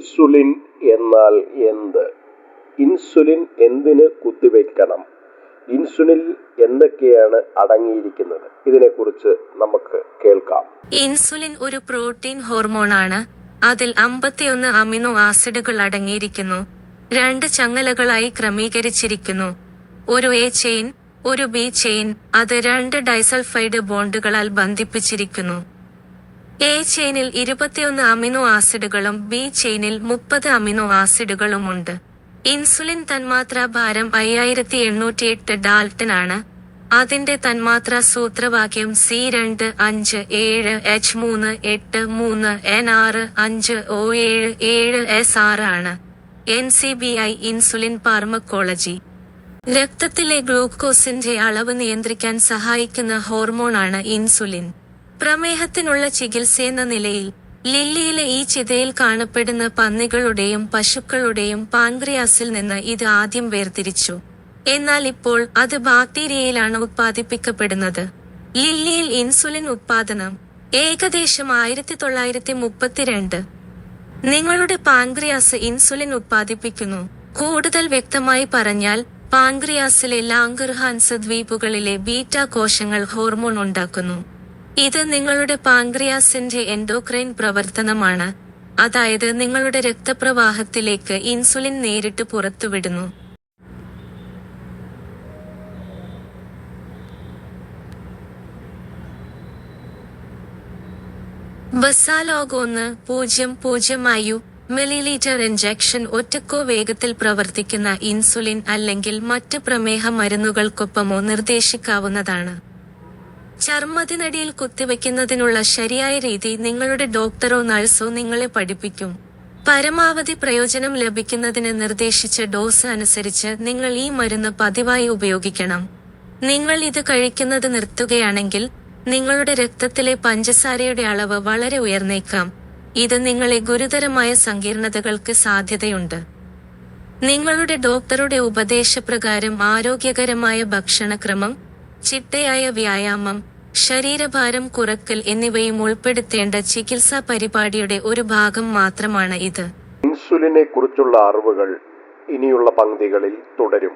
Insulin എന്നാൽ എന്ത്? Insulin എന്തിന് കുത്തിവെക്കണം? ഇൻസുലിൻ എന്തൊക്കെയാണ് അടങ്ങിയിരിക്കുന്നത്? ഇതിനെക്കുറിച്ച് നമുക്ക് കേൾക്കാം. ഇൻസുലിൻ ഒരു പ്രോട്ടീൻ ഹോർമോൺ ആണ് അതിൽ അമ്പത്തിയൊന്ന് അമിനോ ആസിഡുകൾ അടങ്ങിയിരിക്കുന്നു. രണ്ട് ചങ്ങലകളായി ക്രമീകരിച്ചിരിക്കുന്നു. ഒരു എ ചെയിൻ ഒരു ബി ചെയിൻ അത് രണ്ട് ഡൈസൾഫൈഡ് ബോണ്ടുകളാൽ ബന്ധിപ്പിച്ചിരിക്കുന്നു. എ ചെയിനിൽ ഇരുപത്തിയൊന്ന് അമിനോ ആസിഡുകളും ബി ചെയിനിൽ മുപ്പത് അമിനോ ആസിഡുകളുമുണ്ട്. ഇൻസുലിൻ തന്മാത്ര ഭാരം അയ്യായിരത്തി എണ്ണൂറ്റി എട്ട് ഡാൽട്ടൻ ആണ് അതിന്റെ തന്മാത്ര സൂത്രവാക്യം സി രണ്ട് അഞ്ച് ഏഴ് എച്ച് മൂന്ന് എട്ട് മൂന്ന് എൻ ആറ് അഞ്ച് ഒ ഏഴ് ഏഴ് എസ് ആറ് ആണ്. N C B I insulin pharmacology. രക്തത്തിലെ ഗ്ലൂക്കോസിന്റെ അളവ് നിയന്ത്രിക്കാൻ സഹായിക്കുന്ന ഹോർമോണാണ് ഇൻസുലിൻ. പ്രമേഹത്തിനുള്ള ചികിത്സയെന്ന നിലയിൽ ലില്ലിയിലെ ഈ ചിതയിൽ കാണപ്പെടുന്ന പന്നികളുടെയും പശുക്കളുടെയും പാൻക്രിയാസിൽ നിന്ന് ഇത് ആദ്യം വേർതിരിച്ചു. എന്നാൽ ഇപ്പോൾ അത് ബാക്ടീരിയയിലാണ് ഉത്പാദിപ്പിക്കപ്പെടുന്നത്. ലില്ലിയിൽ ഇൻസുലിൻ ഉത്പാദനം ഏകദേശം ആയിരത്തി തൊള്ളായിരത്തി മുപ്പത്തിരണ്ട് നിങ്ങളുടെ പാൻക്രിയാസ് ഇൻസുലിൻ ഉത്പാദിപ്പിക്കുന്നു. കൂടുതൽ വ്യക്തമായി പറഞ്ഞാൽ പാൻക്രിയാസിലെ ലാംഗർഹാൻസ് ദ്വീപുകളിലെ ബീറ്റ കോശങ്ങൾ ഹോർമോൺ ഉണ്ടാക്കുന്നു. ഇത് നിങ്ങളുടെ പാൻക്രിയാസിന്റെ എൻഡോക്രൈൻ പ്രവർത്തനമാണ്. അതായത് നിങ്ങളുടെ രക്തപ്രവാഹത്തിലേക്ക് ഇൻസുലിൻ നേരിട്ട് പുറത്തുവിടുന്നു. ബസാലോഗ് ഒന്ന് പൂജ്യം പൂജ്യം ആയു മില്ലിലീറ്റർ ഇഞ്ചക്ഷൻ ഒറ്റക്കോ വേഗത്തിൽ പ്രവർത്തിക്കുന്ന ഇൻസുലിൻ അല്ലെങ്കിൽ മറ്റ് പ്രമേഹ മരുന്നുകൾക്കൊപ്പമോ നിർദ്ദേശിക്കാവുന്നതാണ്. ചർമ്മത്തിനടിയിൽ കുത്തിവെക്കുന്നതിനുള്ള ശരിയായ രീതി നിങ്ങളുടെ ഡോക്ടറോ നഴ്സോ നിങ്ങളെ പഠിപ്പിക്കും. പരമാവധി പ്രയോജനം ലഭിക്കുന്നതിന് നിർദ്ദേശിച്ച ഡോസ് അനുസരിച്ച് നിങ്ങൾ ഈ മരുന്ന് പതിവായി ഉപയോഗിക്കണം. നിങ്ങൾ ഇത് കഴിക്കുന്നത് നിർത്തുകയാണെങ്കിൽ നിങ്ങളുടെ രക്തത്തിലെ പഞ്ചസാരയുടെ അളവ് വളരെ ഉയർന്നേക്കാം. ഇത് നിങ്ങളെ ഗുരുതരമായ സങ്കീർണതകൾക്ക് സാധ്യതയുണ്ട്. നിങ്ങളുടെ ഡോക്ടറുടെ ഉപദേശപ്രകാരം ആരോഗ്യകരമായ ഭക്ഷണക്രമം ചിട്ടയായ വ്യായാമം ശരീരഭാരം കുറക്കൽ എന്നിവയും ഉൾപ്പെടുത്തേണ്ട ചികിത്സാ പരിപാടിയുടെ ഒരു ഭാഗം മാത്രമാണ് ഇത്. ഇൻസുലിനെ കുറിച്ചുള്ള അറിവുകൾ ഇനിയുള്ള പങ്ക്തികളിൽ തുടരും.